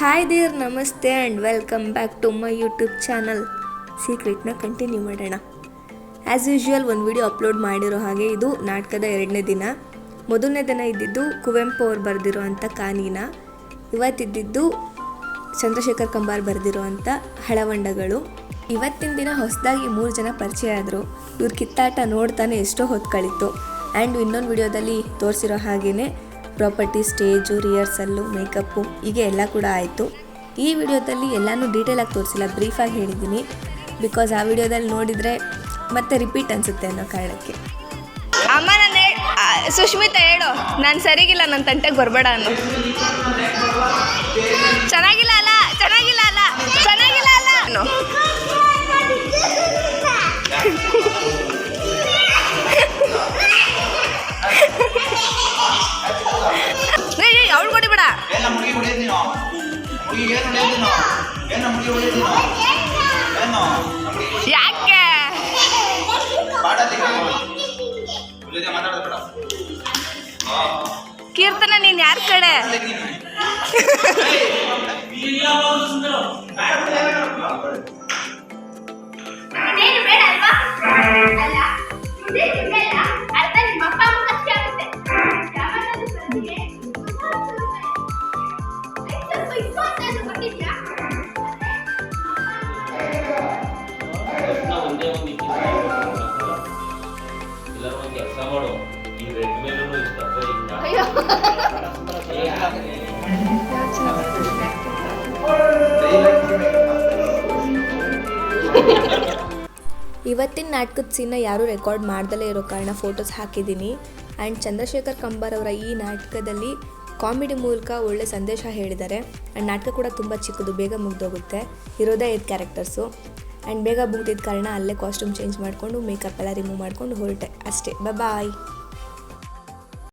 Hi there ನಮಸ್ತೆ and welcome back to my YouTube channel ಸೀಕ್ರೆಟ್ನ continue ಮಾಡೋಣ. As usual ಒಂದು video upload ಮಾಡಿರೋ ಹಾಗೆ ಇದು ನಾಟಕದ ಎರಡನೇ ದಿನ. ಮೊದಲನೇ ದಿನ ಇದ್ದಿದ್ದು ಕುವೆಂಪು ಅವ್ರು ಬರೆದಿರೋ ಅಂಥ ಕಾನೀನ. ಇವತ್ತಿದ್ದಿದ್ದು ಚಂದ್ರಶೇಖರ್ ಕಂಬಾರ್ ಬರೆದಿರೋ ಅಂಥ ಹಳವಂಡಗಳು. ಇವತ್ತಿನ ದಿನ ಹೊಸದಾಗಿ ಮೂರು ಜನ ಪರಿಚಯ ಆದರು. ಇವ್ರ ಕಿತ್ತಾಟ ನೋಡ್ತಾನೆ ಎಷ್ಟೋ ಹೊತ್ತು ಆ್ಯಂಡ್ ಇನ್ನೊಂದು ವಿಡಿಯೋದಲ್ಲಿ ತೋರಿಸಿರೋ ಹಾಗೆಯೇ ಪ್ರಾಪರ್ಟಿ ಸ್ಟೇಜು ರಿಹರ್ಸಲ್ಲು ಮೇಕಪ್ಪು ಹೀಗೆ ಎಲ್ಲ ಕೂಡ ಆಯಿತು. ಈ ವಿಡಿಯೋದಲ್ಲಿ ಎಲ್ಲನೂ ಡೀಟೇಲಾಗಿ ತೋರಿಸಿಲ್ಲ ಬ್ರೀಫಾಗಿ ಹೇಳಿದ್ದೀನಿ. ಬಿಕಾಸ್ ಆ ವಿಡಿಯೋದಲ್ಲಿ ನೋಡಿದರೆ ಮತ್ತೆ ರಿಪೀಟ್ ಅನಿಸುತ್ತೆ ಅನ್ನೋ ಕಾರಣಕ್ಕೆ. ಅಮ್ಮ ನಾನು ಸುಶ್ಮಿತಾ ಹೇಳು. ನಾನು ಸರಿಗಿಲ್ಲ ನನ್ನ ತಂಟೆಗೆ ಬರಬೇಡ ಅನ್ನು. ಚೆನ್ನಾಗಿಲ್ಲ ಅಲ್ಲ ಚೆನ್ನಾಗಿಲ್ಲ ಅಲ್ಲ ಚೆನ್ನಾಗಿಲ್ಲ ಅಲ್ಲ ಮುಗಿ ಏನು ಏನ ಮುಗಿ ಏನು ಯಾಕೆ ಕೀರ್ತನ ನೀನು ಯಾರ ಕಡೆ ಎಲ್ಲರೂ ಒಂದು ಕೆಲಸ ಮಾಡು. ಈ ರೆಡ್ ಮೇಲೂ ಇಷ್ಟ ಅಯ್ಯೋ. ಇವತ್ತಿನ ನಾಟಕದ ಸೀನ್ನ ಯಾರೂ ರೆಕಾರ್ಡ್ ಮಾಡ್ದಲೇ ಇರೋ ಕಾರಣ ಫೋಟೋಸ್ ಹಾಕಿದ್ದೀನಿ. ಆ್ಯಂಡ್ ಚಂದ್ರಶೇಖರ್ ಕಂಬಾರ್ ಅವರ ಈ ನಾಟಕದಲ್ಲಿ ಕಾಮಿಡಿ ಮೂಲಕ ಒಳ್ಳೆ ಸಂದೇಶ ಹೇಳಿದ್ದಾರೆ. ಆ್ಯಂಡ್ ನಾಟಕ ಕೂಡ ತುಂಬ ಚಿಕ್ಕದು ಬೇಗ ಮುಗ್ದೋಗುತ್ತೆ. ಇರೋದೇ ಐದು ಕ್ಯಾರೆಕ್ಟರ್ಸು ಆ್ಯಂಡ್ ಬೇಗ ಮುಗ್ದಿದ್ದ ಕಾರಣ ಅಲ್ಲೇ ಕಾಸ್ಟ್ಯೂಮ್ ಚೇಂಜ್ ಮಾಡಿಕೊಂಡು ಮೇಕಪ್ ಎಲ್ಲ ರಿಮೂವ್ ಮಾಡಿಕೊಂಡು ಹೊರಟೆ. ಅಷ್ಟೇ. ಬಾಯ್